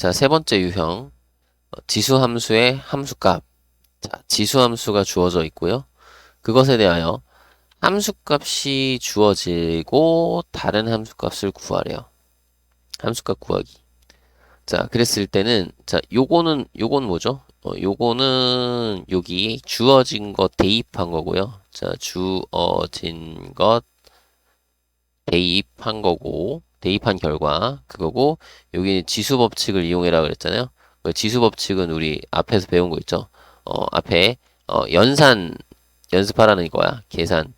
자, 세 번째 유형. 어, 지수 함수의 함수값. 자, 지수 함수가 주어져 있고요. 그것에 대하여 함수값이 주어지고 다른 함수값을 구하래요. 함수값 구하기. 자, 그랬을 때는 자, 요거는 요건 뭐죠? 어, 요거는 여기 주어진 것 대입한 거고요. 자, 주어진 것 대입한 거고 대입한 결과 그거고 여기 지수 법칙을 이용해라 그랬잖아요. 그 지수 법칙은 우리 앞에서 배운 거 있죠. 어, 앞에 어, 연산 연습하라는 거야. 계산.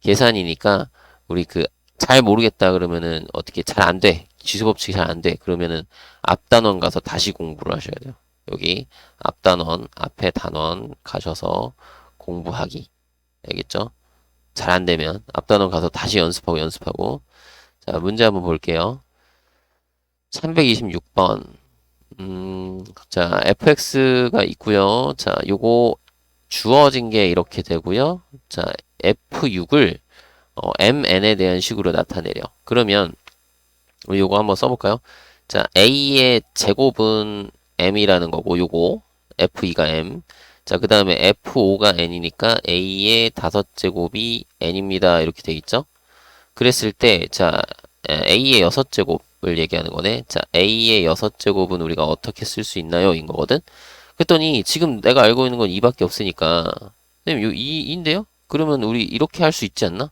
계산이니까 우리 그 잘 모르겠다 그러면은 어떻게 잘 안 돼. 지수 법칙이 잘 안 돼. 그러면은 앞 단원 가서 다시 공부를 하셔야 돼요. 여기 앞 단원, 앞에 단원 가셔서 공부하기. 알겠죠? 잘 안 되면 앞 단원 가서 다시 연습하고 연습하고. 자, 문제 한번 볼게요. 326번. 음, 자, fx가 있고요. 자, 요거 주어진 게 이렇게 되고요. 자, f6을 어, mn에 대한 식으로 나타내려. 그러면 우리 요거 한번 써볼까요? 자, a의 제곱은 m이라는 거고 요거 f2가 m. 자, 그 다음에 f5가 n이니까 a의 다섯 제곱이 n입니다. 이렇게 돼 있죠? 그랬을 때, 자, a의 여섯 제곱을 얘기하는 거네. 자, a의 여섯 제곱은 우리가 어떻게 쓸 수 있나요? 인 거거든. 그랬더니 지금 내가 알고 있는 건 2밖에 없으니까 선생님 요 2인데요? 그러면 우리 이렇게 할 수 있지 않나?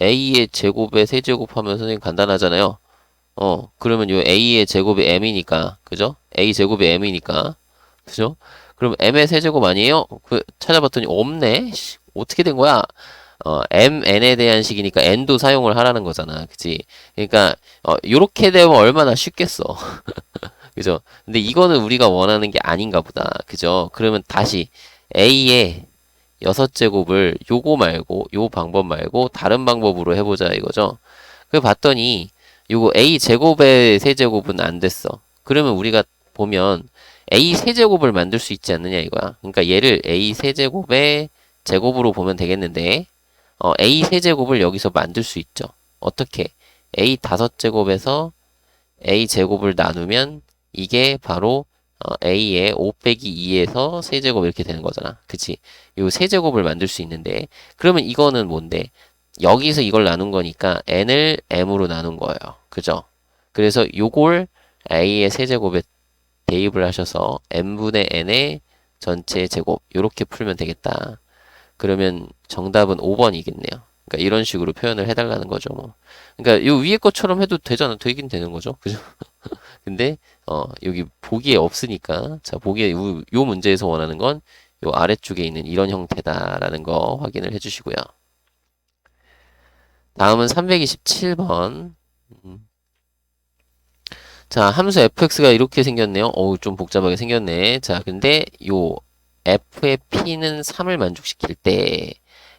a의 제곱에 세제곱 하면 선생님 간단하잖아요. 어, 그러면 요 a의 제곱이 m이니까, 그죠? a 제곱이 m이니까, 그죠? 그럼 m의 세제곱 아니에요? 그 찾아봤더니 없네. 씨, 어떻게 된 거야? 어, mn에 대한 식이니까 n도 사용을 하라는 거잖아. 그치? 그러니까 어, 요렇게 되면 얼마나 쉽겠어. 그죠? 근데 이거는 우리가 원하는 게 아닌가 보다. 그죠? 그러면 다시 a의 여섯 제곱을 요거 말고 요 방법 말고 다른 방법으로 해보자 이거죠. 그 봤더니 요거 a 제곱의 세제곱은 안 됐어. 그러면 우리가 보면 a 세제곱을 만들 수 있지 않느냐 이거야. 그러니까 얘를 a 세제곱의 제곱으로 보면 되겠는데 어, a 세제곱을 여기서 만들 수 있죠. 어떻게? a 다섯 제곱에서 a 제곱을 나누면 이게 바로 어, a의 5 빼기 2에서 세제곱 이렇게 되는 거잖아. 그치? 요 세제곱을 만들 수 있는데 그러면 이거는 뭔데? 여기서 이걸 나눈 거니까 n을 m으로 나눈 거예요. 그죠? 그래서 요걸 a의 세제곱에 대입을 하셔서 n분의 n의 전체 제곱 이렇게 풀면 되겠다. 그러면 정답은 5번이겠네요. 그러니까 이런 식으로 표현을 해달라는 거죠. 뭐. 그러니까 요 위에 것처럼 해도 되잖아. 되긴 되는 거죠. 그죠? 근데 어 여기 보기에 없으니까 자 보기에 요, 요 문제에서 원하는 건 요 아래쪽에 있는 이런 형태다라는 거 확인을 해주시고요. 다음은 327번. 음. 자, 함수 fx가 이렇게 생겼네요. 어우, 좀 복잡하게 생겼네. 자, 근데 요 f의 p는 3을 만족시킬 때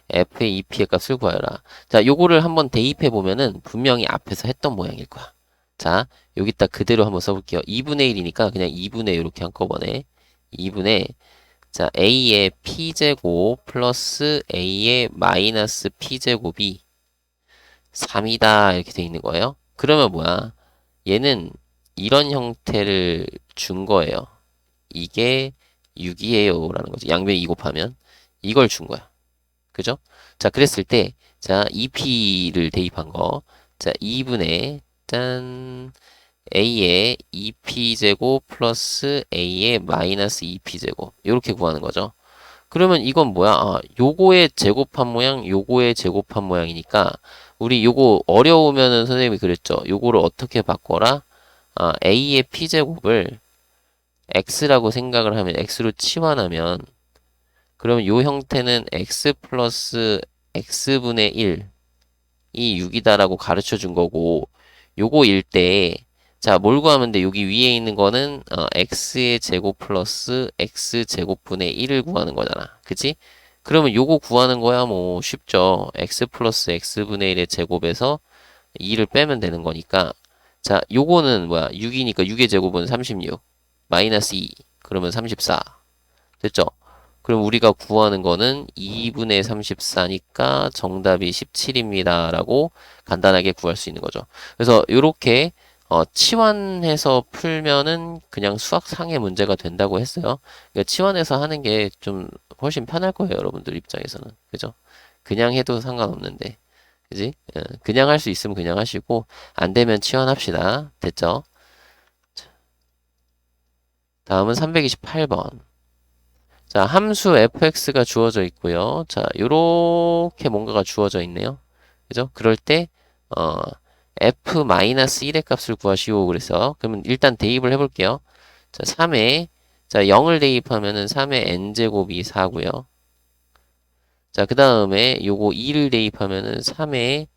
f의 2p의 값을 구하여라. 자, 요거를 한번 대입해 보면은 분명히 앞에서 했던 모양일 거야. 자, 여기다 그대로 한번 써볼게요. 2분의 1이니까 그냥 2분의 이렇게 한꺼번에 2분의 자 a의 p제곱 플러스 a의 마이너스 p제곱이 3이다 이렇게 돼 있는 거예요. 그러면 뭐야? 얘는 이런 형태를 준 거예요. 이게 6이에요 라는 거죠. 양변 2 곱하면 이걸 준 거야. 그죠? 자 그랬을 때 자 2p를 대입한 거 자 2분의 짠 a의 2p제곱 플러스 a의 마이너스 2p제곱 이렇게 구하는 거죠. 그러면 이건 뭐야? 아, 요거의 제곱한 모양, 요거의 제곱한 모양이니까 우리 요거 어려우면은 선생님이 그랬죠. 요거를 어떻게 바꿔라? 아, a의 p제곱을 x라고 생각을 하면 x로 치환하면 그러면 요 형태는 x 플러스 x분의 1이 6이다라고 가르쳐 준 거고 요거 일 때, 자, 뭘 구하면 돼? 여기 위에 있는 거는, 어, x의 제곱 플러스 x 제곱분의 1을 구하는 거잖아. 그치? 그러면 요거 구하는 거야, 뭐, 쉽죠. x 플러스 x분의 1의 제곱에서 2를 빼면 되는 거니까. 자, 요거는 뭐야? 6이니까 6의 제곱은 36. 마이너스 2. 그러면 34. 됐죠? 그럼 우리가 구하는 거는 2분의 34니까 정답이 17입니다. 라고 간단하게 구할 수 있는 거죠. 그래서 이렇게 어, 치환해서 풀면은 그냥 수학상의 문제가 된다고 했어요. 그러니까 치환해서 하는 게 좀 훨씬 편할 거예요, 여러분들 입장에서는. 그죠? 그냥 해도 상관없는데. 그지? 예, 그냥 할 수 있으면 그냥 하시고, 안 되면 치환합시다. 됐죠? 자, 다음은 328번. 자, 함수 fx가 주어져 있고요. 자, 요렇게 뭔가가 주어져 있네요. 그죠? 그럴 때, 어, f-1의 값을 구하시오. 그래서, 그러면 일단 대입을 해 볼게요. 자, 3에, 자, 0을 대입하면은 3의 n제곱이 4고요. 자, 그 다음에 요거 2를 대입하면은 3의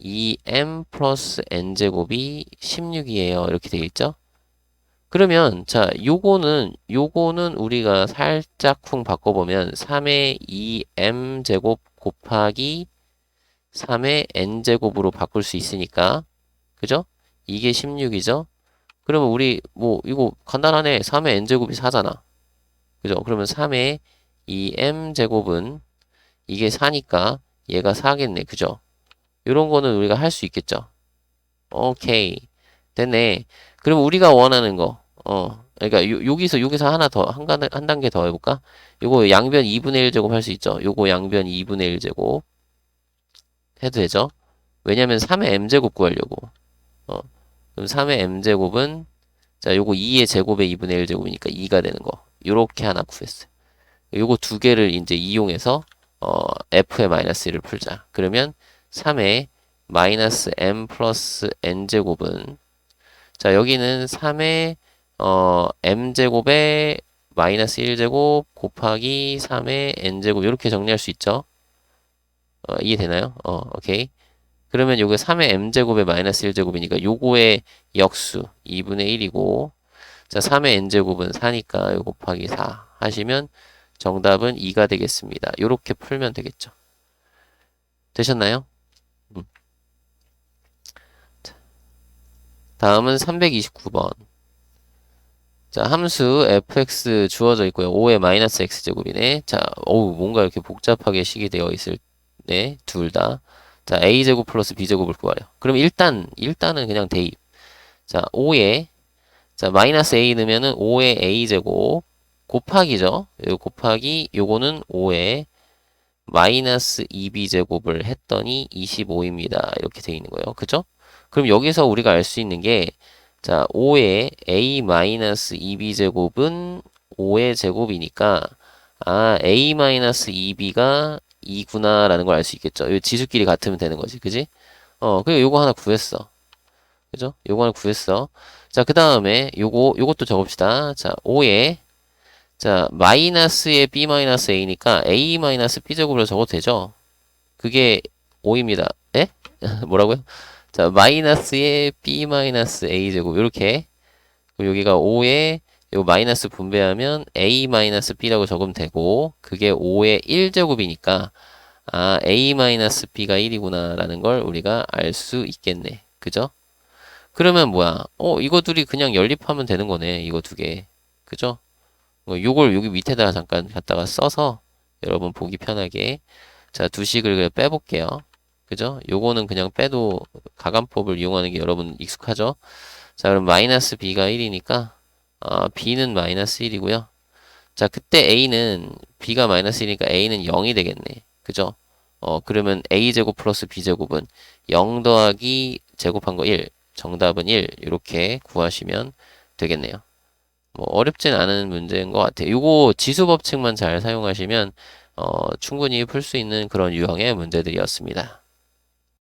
2m 플러스 n제곱이 16이에요. 이렇게 되어 있죠? 그러면 자 요거는 요거는 우리가 살짝쿵 바꿔보면 3의 2m 제곱 곱하기 3의 n 제곱으로 바꿀 수 있으니까 그죠? 이게 16이죠? 그러면 우리 뭐 이거 간단하네 3의 n 제곱이 4잖아 그죠? 그러면 3의 2m 제곱은 이게 4니까 얘가 4겠네 그죠? 요런 거는 우리가 할 수 있겠죠? 오케이 됐네 그럼 우리가 원하는 거 어, 그러니까 요, 여기서 여기서 하나 더 한, 한 단계 더 해볼까? 요거 양변 2분의 1 제곱 할 수 있죠. 요거 양변 2분의 1 제곱 해도 되죠. 왜냐면 3의 m 제곱 구하려고. 어, 그럼 3의 m 제곱은 자 요거 2의 제곱의 2분의 1 제곱이니까 2가 되는 거. 요렇게 하나 구했어요. 요거 두 개를 이제 이용해서 어, f의 마이너스 1을 풀자. 그러면 3의 마이너스 m 플러스 n 제곱은 자 여기는 3의 어, m제곱에 마이너스 1제곱 곱하기 3의 n제곱 이렇게 정리할 수 있죠. 어, 이해되나요? 어, 오케이. 그러면 요게 3의 m제곱에 마이너스 1제곱이니까 요거의 역수 2분의 1이고 자 3의 n제곱은 4니까 요 곱하기 4 하시면 정답은 2가 되겠습니다. 요렇게 풀면 되겠죠. 되셨나요? 음. 다음은 329번. 자, 함수 fx 주어져 있고요. 5의 마이너스 x제곱이네. 자, 어우, 뭔가 이렇게 복잡하게 식이 되어 있을 네, 둘 다. 자, a제곱 플러스 b제곱을 구하려. 그럼 일단, 일단은 그냥 대입. 자, 5에, 자, 마이너스 a 넣으면은 5의 a제곱 곱하기죠. 요 곱하기, 요거는 5의 마이너스 2b제곱을 했더니 25입니다. 이렇게 되어 있는 거예요. 그죠? 그럼 여기서 우리가 알 수 있는 게, 자, 5의 a-2b 제곱은 5의 제곱이니까 아, a-2b가 2구나 라는 걸 알 수 있겠죠. 이 지수끼리 같으면 되는 거지. 그지? 어, 그리고 요거 하나 구했어. 그죠? 요거 하나 구했어. 자, 그 다음에 요거, 요것도 적읍시다. 자, 5에 자, 마이너스의 b 마이너스 a니까 a 마이너스 b 제곱으로 적어도 되죠? 그게 5입니다. 에? 뭐라고요? 자, 마이너스의 b 마이너스 a 제곱 이렇게 여기가 5에 요 마이너스 분배하면 a 마이너스 b라고 적으면 되고 그게 5의 1제곱이니까 아 a 마이너스 b가 1이구나 라는 걸 우리가 알 수 있겠네. 그죠? 그러면 뭐야? 어 이거 둘이 그냥 연립하면 되는 거네. 이거 두 개. 그죠? 어, 요걸 여기 밑에다가 잠깐 갖다가 써서 여러분 보기 편하게 자 두 식을 빼볼게요. 그죠? 요거는 그냥 빼도 가감법을 이용하는 게 여러분 익숙하죠? 자, 그럼 마이너스 b가 1이니까 어, b는 마이너스 1이고요. 자, 그때 a는 b가 마이너스 1이니까 a는 0이 되겠네. 그죠? 어, 그러면 a제곱 플러스 b제곱은 0 더하기 제곱한 거 1. 정답은 1. 이렇게 구하시면 되겠네요. 뭐 어렵진 않은 문제인 것 같아요. 요거 지수 법칙만 잘 사용하시면 어, 충분히 풀 수 있는 그런 유형의 문제들이었습니다.